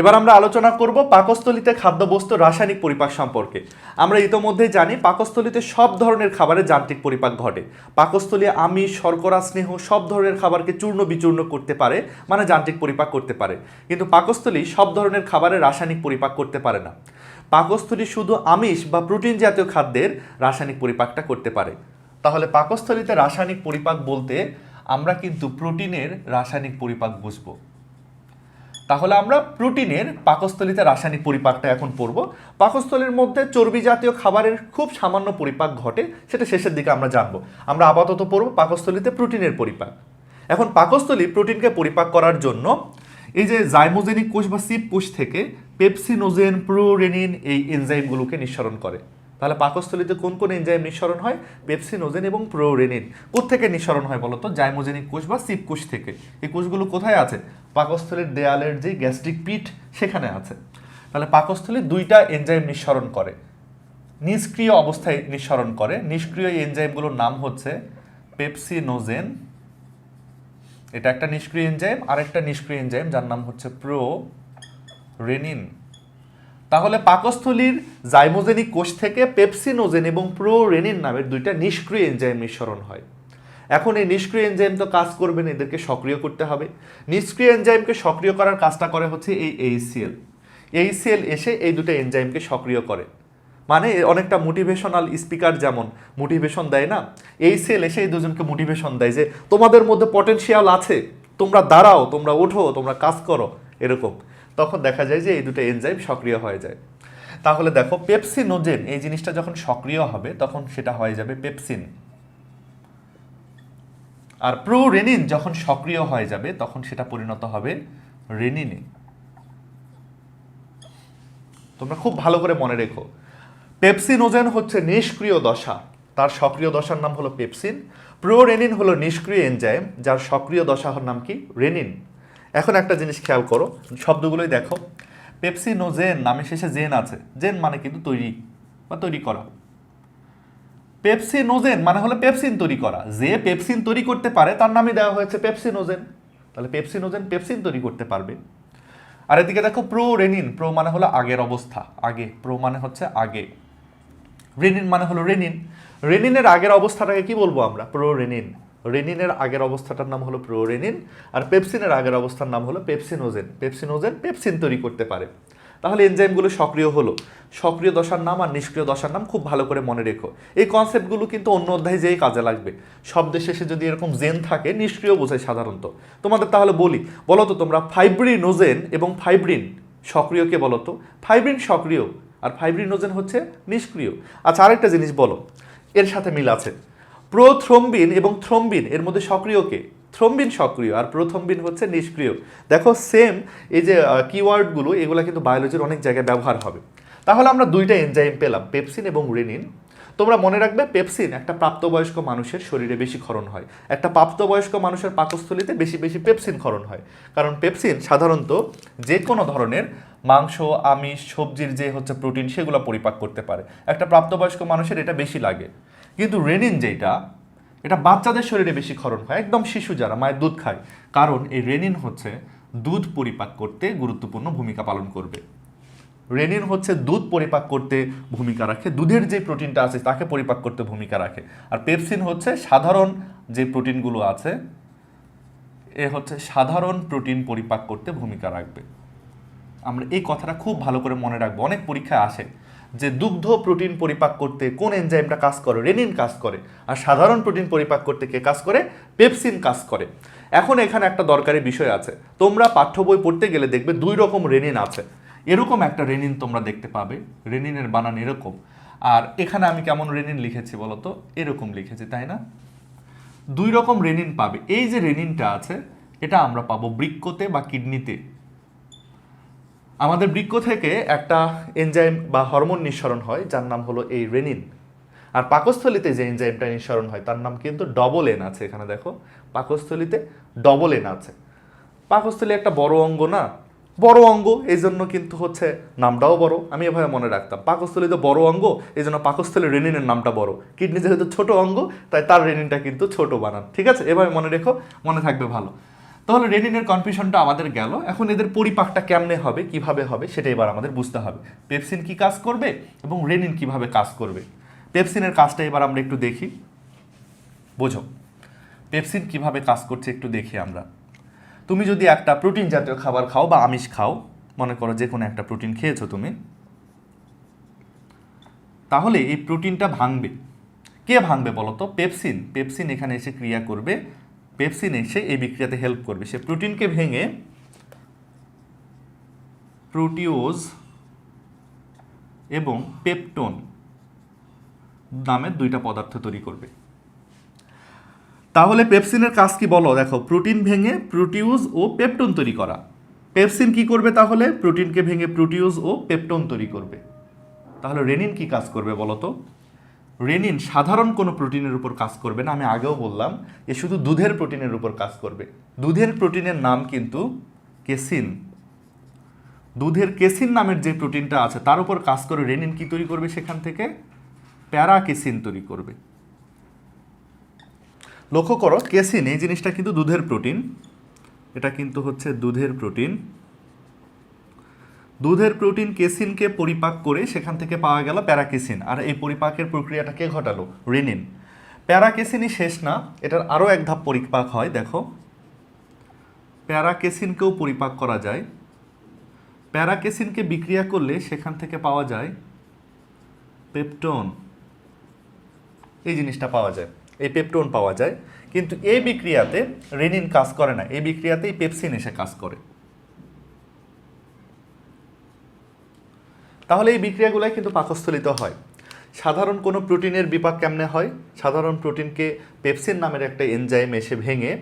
এবার আমরা আলোচনা করব পাকস্থলিতে খাদ্যবস্তু রাসায়নিক পরিপাক সম্পর্কে। আমরা ইতোমধ্যেই জানি পাকস্থলিতে সব ধরনের খাবারের যান্ত্রিক পরিপাক ঘটে। পাকস্থলী আমিষ, শর্করা, স্নেহ সব ধরনের খাবারকে চূর্ণ বিচূর্ণ করতে পারে মানে যান্ত্রিক পরিপাক করতে পারে। কিন্তু পাকস্থলী সব ধরনের খাবারের রাসায়নিক পরিপাক করতে পারে না। পাকস্থলী শুধু আমিষ বা প্রোটিন জাতীয় খাদ্যের রাসায়নিক পরিপাকটা করতে পারে। তাহলে পাকস্থলীতে রাসায়নিক পরিপাক বলতে আমরা কিন্তু প্রোটিনের রাসায়নিক পরিপাক বুঝব। তাহলে আমরা প্রোটিনের পাকস্থলীতে রাসায়নিক পরিপাকটা এখন পড়ব। পাকস্থলীর মধ্যে চর্বি জাতীয় খাবারের খুব সামান্য পরিপাক ঘটে, সেটা শেষের দিকে আমরা জানব। আমরা আপাতত পড়ব পাকস্থলীতে প্রোটিনের পরিপাক। এখন পাকস্থলী প্রোটিনকে পরিপাক করার জন্য এই যে জাইমোজেনিক কোষ বা সিপ কোষ থেকে পেপসিনোজেন, প্রোরেনিন এই এনজাইমগুলোকে নিঃসরণ করে। তাহলে পাকস্থলীতে কোন কোন এনজাইম নিঃসরণ হয়? পেপসিনোজেন এবং প্রোরেনিন কোথেকে নিঃসরণ হয় বলতো? জাইমোজেনিক কোষ বা সিপ কোষ থেকে। এই কোষগুলো কোথায় আছে? পাকস্থলীর দেয়ালের যে গ্যাস্ট্রিক পিঠ, সেখানে আছে। তাহলে পাকস্থলী দুইটা এনজাইম নিঃসরণ করে। নিষ্ক্রিয় অবস্থায় নিঃসরণ করে। নিষ্ক্রিয় এনজাইমগুলোর নাম হচ্ছে পেপসিনোজেন এটা একটা নিষ্ক্রিয় এনজাইম আর একটা নিষ্ক্রিয় এনজাইম যার নাম হচ্ছে প্রো রেনিন তাহলে পাকস্থলীর জাইমোজেনিক কোষ থেকে পেপসিনোজেন এবং প্রোরেনিন নামের দুইটা নিষ্ক্রিয় এনজাইম নিঃসরণ হয়। এখন এই নিষ্ক্রিয় এনজাইম তো কাজ করবে না, এদেরকে সক্রিয় করতে হবে। নিষ্ক্রিয় এনজাইমকে সক্রিয় করার কাজটা করে হচ্ছে এই এইচসিএল এইসিএল এসে এই দুটো এনজাইমকে সক্রিয় করে। মানে অনেকটা মোটিভেশনাল স্পিকার যেমন, মোটিভেশন দেয় না? এই সেল এসে এই দুজনকে মোটিভেশন দেয় যে, তোমাদের মধ্যে পটেনশিয়াল আছে, তোমরা দাঁড়াও, তোমরা ওঠো, তোমরা কাজ করো। এরকম। তখন দেখা যায় যে এই দুটো এনজাইম সক্রিয় হয়ে যায়। তাহলে দেখো পেপসিনোজেন এই জিনিসটা যখন সক্রিয় হবে, তখন সেটা হয়ে যাবে পেপসিন আর প্রোরেনিন যখন সক্রিয় হয়ে যাবে, তখন সেটা পরিণত হবে রেনিনে তোমরা খুব ভালো করে মনে রেখো। পেপসিনোজেন হচ্ছে নিষ্ক্রিয় দশা। তার সক্রিয় দশার নাম হলো পেপসিন প্রোরেনিন হলো নিষ্ক্রিয় এনজাইম যার সক্রিয় দশার নাম কি? রেনিন এখন একটা জিনিস খেয়াল করো, শব্দগুলোই দেখো। পেপসিনোজেন নামে শেষে জেন আছে। জেন মানে কিন্তু তৈরি বা তৈরি করা। পেপসিনোজেন মানে হলো পেপসিন তৈরি করা। যে পেপসিন তৈরি করতে পারে, তার নামই দেওয়া হয়েছে পেপসি পেপসিনোজেন তাহলে পেপসি পেপসিনোজেন পেপসিন তৈরি করতে পারবে। আর এদিকে দেখো প্রো রেনিন, প্রো মানে হলো আগের অবস্থা, আগে। প্রো মানে হচ্ছে আগে। রেনিন মানে হলো রেনিন। রেনিনের আগের অবস্থাটাকে কি বলব আমরা? Pro renin. রেনিনের আগের অবস্থাটার নাম হলো প্রো রেনিন আর পেপসিনের আগের অবস্থার নাম হলো পেপসিনোজেন। পেপসিনোজেন পেপসিন তৈরি করতে পারে। তাহলে এনজাইমগুলো সক্রিয় হলো। সক্রিয় দশার নাম আর নিষ্ক্রিয় দশার নাম খুব ভালো করে মনে রেখো। এই কনসেপ্টগুলো কিন্তু অন্য অধ্যায়ে যেই কাজে লাগবে। শব্দের শেষে যদি এরকম জেন থাকে, নিষ্ক্রিয় বোঝায় সাধারণত। তোমাদের তাহলে বলি, বলো তো তোমরা ফাইব্রিনোজেন এবং ফাইব্রিন সক্রিয়কে বলো তো? ফাইব্রিন সক্রিয় আর ফাইব্রিনোজেন হচ্ছে নিষ্ক্রিয়। আচ্ছা আরেকটা জিনিস বলো। এর সাথে মিল আছে। প্রোথ্রম্বিন এবং থ্রম্বিন, এর মধ্যে সক্রিয়কে থ্রম্বিন সক্রিয়, আর প্রোথম্বিন হচ্ছে নিষ্ক্রিয়। দেখো সেম এই যে কিওয়ার্ডগুলো এগুলো কিন্তু বায়োলজির অনেক জায়গায় ব্যবহার হবে। তাহলে আমরা দুইটা এনজাইম পেলাম পেপসিন এবং রেনিন তোমরা মনে রাখবে পেপসিন একটা প্রাপ্তবয়স্ক মানুষের শরীরে বেশি ক্ষরণ হয়। একটা প্রাপ্তবয়স্ক মানুষের পাকস্থলীতে বেশি বেশি পেপসিন ক্ষরণ হয়। কারণ পেপসিন সাধারণত যে কোনো ধরনের মাংস, আমিষ, সবজির যে হচ্ছে প্রোটিন সেগুলো পরিপাক করতে পারে। একটা প্রাপ্তবয়স্ক মানুষের এটা বেশি লাগে। কিন্তু রেনিন যেটা এটা বাচ্চাদের শরীরে বেশি ক্ষরণ হয়, একদম শিশু যারা মায়ের দুধ খায়। কারণ এই রেনিন হচ্ছে দুধ পরিপাক করতে গুরুত্বপূর্ণ ভূমিকা পালন করবে। রেনিন হচ্ছে দুধ পরিপাক করতে ভূমিকা রাখে, দুধের যে প্রোটিনটা আছে তাকে পরিপাক করতে ভূমিকা রাখে। আর পেপসিন হচ্ছে সাধারণ যে প্রোটিনগুলো আছে, এ হচ্ছে সাধারণ প্রোটিন পরিপাক করতে ভূমিকা রাখবে। আমরা এই কথাটা খুব ভালো করে মনে রাখব, অনেক পরীক্ষায় আসে। যে দুগ্ধ প্রোটিন পরিপাক করতে কোন এনজাইমটা কাজ করে? রেনিন কাজ করে। আর সাধারণ প্রোটিন পরিপাক করতে কে কাজ করে? পেপসিন কাজ করে। এখন এখানে একটা দরকারি বিষয় আছে। তোমরা পাঠ্য বই পড়তে গেলে দেখবে দুই রকম রেনিন আছে। এরকম একটা রেনিন তোমরা দেখতে পাবে। রেনিনের বানান এরকম। আর এখানে আমি কেমন রেনিন লিখেছি বলো তো এরকম লিখেছি, তাই না? দুই রকম রেনিন পাবে। এই যে রেনিনটা আছে, এটা আমরা পাবো বৃক্কতে বা কিডনিতে। আমাদের বৃক্ক থেকে একটা এনজাইম বা হরমোন নিঃসরণ হয়, যার নাম হলো এই রেনিন। আর পাকস্থলিতে যে এনজাইমটা নিঃসরণ হয়, তার নাম কিন্তু ডবল এন আছে এখানে দেখো। পাকস্থলিতে ডবল এন আছে। পাকস্থলী একটা বড় অঙ্গ না? বড় অঙ্গ এই জন্য কিন্তু হচ্ছে নামটাও বড়। আমি এভাবে মনে রাখতাম। পাকস্থলীতে বড় অঙ্গ এই জন্য পাকস্থলী রেনিনের নামটা বড়। কিডনি যেহেতু ছোট অঙ্গ, তাই তার রেনিনটা কিন্তু ছোট বানান। ঠিক আছে? এভাবে মনে রেখো, মনে থাকবে ভালো। তাহলে রেনিনের কনফিউশনটা আমাদের গেল। এখন এদের পরিপাকটা কেমনে হবে, কীভাবে হবে, সেটা এবার আমাদের বুঝতে হবে। পেপসিন কি কাজ করবে এবং রেনিন কীভাবে কাজ করবে? পেপসিনের কাজটা এবার আমরা একটু দেখি। বোঝো, পেপসিন কীভাবে কাজ করছে একটু দেখি আমরা। তুমি যদি একটা প্রোটিন জাতীয় খাবার খাও বা আমিষ খাও, মনে করো যে কোনো একটা প্রোটিন খেয়েছো তুমি, তাহলে এই প্রোটিনটা ভাঙবে। কে ভাঙবে বলো তো? পেপসিন। পেপসিন এখানে এসে ক্রিয়া করবে পেপসিন এসে এই বিক্রিয়াতে হেল্প করবে। সে প্রোটিনকে ভেঙে প্রোটিওজ এবং পেপটোন নামের দুইটা পদার্থ তৈরি করবে। তাহলে পেপসিনের কাজ কি বলো? দেখো, প্রোটিন ভেঙে প্রোটিউজ ও পেপটোন তৈরি করা। পেপসিন কি করবে তাহলে? প্রোটিনকে ভেঙে প্রোটিউজ ও পেপটোন তৈরি করবে। তাহলে রেনিন কি কাজ করবে বলো তো? রেনিন সাধারণ কোনো প্রোটিনের উপর কাজ করবে না, আমি আগেও বললাম যে শুধু দুধের প্রোটিনের উপর কাজ করবে। দুধের প্রোটিনের নাম কিন্তু কেসিন। দুধের কেসিন নামের যে প্রোটিনটা আছে, তার উপর কাজ করে রেনিন কি তৈরি করবে সেখান থেকে? প্যারাকেসিন তৈরি করবে। লক্ষ্য করো, কেসিন, এই জিনিসটা কিন্তু দুধের প্রোটিন। এটা কিন্তু হচ্ছে দুধের প্রোটিন। দুধের প্রোটিন কেসিনকে পরিপাক করে সেখান থেকে পাওয়া গেল প্যারাকেসিন। আর এই পরিপাকের প্রক্রিয়াটাকে ঘটালো? রেনিন। প্যারাকেসিনই শেষ না, এটার আরও এক ধাপ পরিপাক হয়, দেখো। প্যারাকেসিনকেও পরিপাক করা যায়। প্যারাকেসিনকে বিক্রিয়া করলে সেখান থেকে পাওয়া যায় পেপটোন। এই জিনিসটা পাওয়া যায়, এই পেপটোন পাওয়া যায়। কিন্তু এই বিক্রিয়াতে রেনিন কাজ করে না, এই বিক্রিয়াতেই পেপসিন এসে কাজ করে। তাহলে এই বিক্রিয়াগুলাই কিন্তু পাকস্থলিত হয়। সাধারণ কোনো প্রোটিনের বিপাক কেমনে হয়? সাধারণ প্রোটিনকে পেপসিন নামের একটা এনজাইম এসে ভেঙে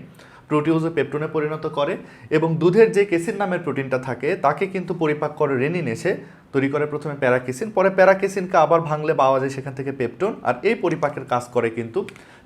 প্রোটিওজে পেপটনে পরিণত করে এবং দুধের যে কেসিন নামের প্রোটিনটা থাকে, তাকে কিন্তু পরিপাক করে রেনিন এসে তৈরি করে প্রথমে প্যারাকেসিন, পরে প্যারাকেসিনকে আবার ভাঙলে পাওয়া যায় সেখান থেকে পেপটন, আর এই পরিপাকের কাজ করে কিন্তু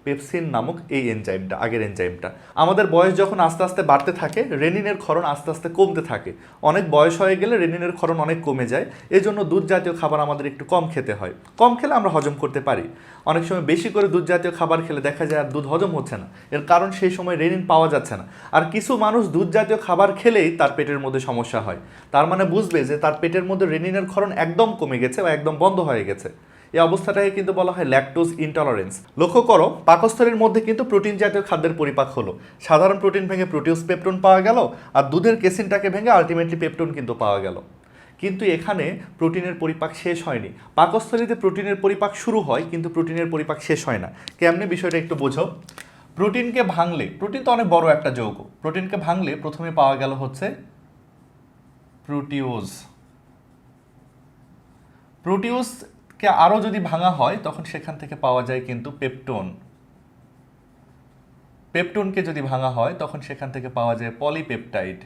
পেপসিন নামক এই এনজাইমটা, আগের এনজাইমটা। আমাদের বয়স যখন আস্তে আস্তে বাড়তে থাকে, রেনিনের ক্ষরণ আস্তে আস্তে কমতে থাকে। অনেক বয়স হয়ে গেলে রেনিনের ক্ষরণ অনেক কমে যায়। এই জন্য দুধ জাতীয় খাবার আমাদের একটু কম খেতে হয়। কম খেলে আমরা হজম করতে পারি। অনেক সময় বেশি করে দুধ জাতীয় খাবার খেলে দেখা যায় আর দুধ হজম হচ্ছে না। এর কারণ সেই সময় রেনিন পাওয়া যাচ্ছে না। আর কিছু মানুষ দুধ জাতীয় খাবার খেলেই তার পেটের মধ্যে সমস্যা হয়। তার মানে বুঝবে যে তার পেটের মধ্যে রেনিনের ক্ষরণ একদম কমে গেছে বা একদম বন্ধ হয়ে গেছে। এই অবস্থাটাকে কিন্তু বলা হয় ল্যাকটোজ ইনটলারেন্স লক্ষ্য করো, পাকস্থলীর মধ্যে কিন্তু প্রোটিন জাতীয় খাদ্যের পরিপাক হলো। সাধারণ প্রোটিন ভেঙে প্রোটিউস পেপটন পাওয়া গেল, আর দুধের কেসিনটাকে ভেঙে আলটিমেটলি পেপটন কিন্তু পাওয়া গেল। কিন্তু এখানে প্রোটিনের পরিপাক শেষ হয়নি। পাকস্থলীতে প্রোটিনের পরিপাক শুরু হয়, কিন্তু প্রোটিনের পরিপাক শেষ হয় না। কেমনে বিষয়টা একটু বোঝো? প্রোটিনকে ভাঙলে প্রোটিন তো অনেক বড় একটা যৌগ। প্রোটিনকে ভাঙলে প্রথমে পাওয়া গেল হচ্ছে প্রোটিওজ প্রোটিওসকে আরও যদি ভাঙা হয়, তখন সেখান থেকে পাওয়া যায় কিন্তু পেপটোন। পেপটোনকে যদি ভাঙা হয়, তখন সেখান থেকে পাওয়া যায় পলিপেপটাইড।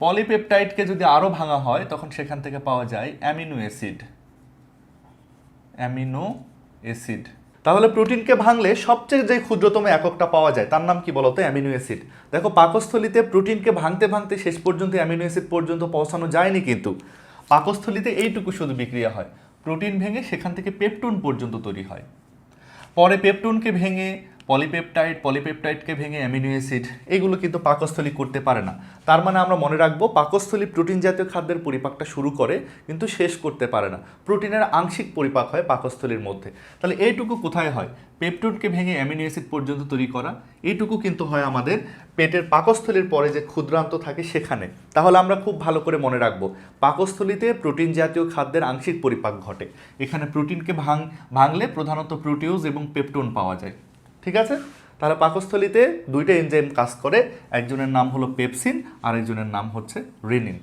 পলিপেপটাইডকে যদি আরও ভাঙা হয়, তখন সেখান থেকে পাওয়া যায় অ্যামিনো অ্যাসিড। Amino acid. তাহলে প্রোটিনকে ভাঙলে সবচেয়ে যে ক্ষুদ্রতম এককটা পাওয়া যায়, তার নাম কি বলতো অ্যামিনো অ্যাসিড। দেখো, পাকস্থলিতে প্রোটিনকে ভাঙতে ভাঙতে শেষ পর্যন্ত অ্যামিনো অ্যাসিড পর্যন্ত পৌঁছানো যায়নি কিন্তু। পাকস্থলিতে এইটুকু শুধু বিক্রিয়া হয়। প্রোটিন ভেঙে সেখান থেকে পেপটুন পর্যন্ত তৈরি হয়। পরে পেপটুনকে ভেঙে পলিপেপটাইড, পলিপেপটাইডকে ভেঙে অ্যামিনো অ্যাসিড, এগুলো কিন্তু পাকস্থলী করতে পারে না। তার মানে আমরা মনে রাখব, পাকস্থলী প্রোটিন জাতীয় খাদ্যের পরিপাকটা শুরু করে কিন্তু শেষ করতে পারে না। প্রোটিনের আংশিক পরিপাক হয় পাকস্থলীর মধ্যে। তাহলে এইটুকু কোথায় হয়? পেপটুনকে ভেঙে অ্যামিনো অ্যাসিড পর্যন্ত তৈরি করা, এইটুকু কিন্তু হয় আমাদের পেটের পাকস্থলীর পরে যে ক্ষুদ্রান্ত থাকে সেখানে। তাহলে আমরা খুব ভালো করে মনে রাখব, পাকস্থলীতে প্রোটিন জাতীয় খাদ্যের আংশিক পরিপাক ঘটে। এখানে প্রোটিনকে ভাঙ, ভাঙলে প্রধানত প্রোটিউজ এবং পেপটোন পাওয়া যায়। ঠিক আছে? তাহলে পাকস্থলীতে দুইটা এনজাইম কাজ করে, একজনের নাম হলো পেপসিন আর একজনের নাম হচ্ছে রেনিন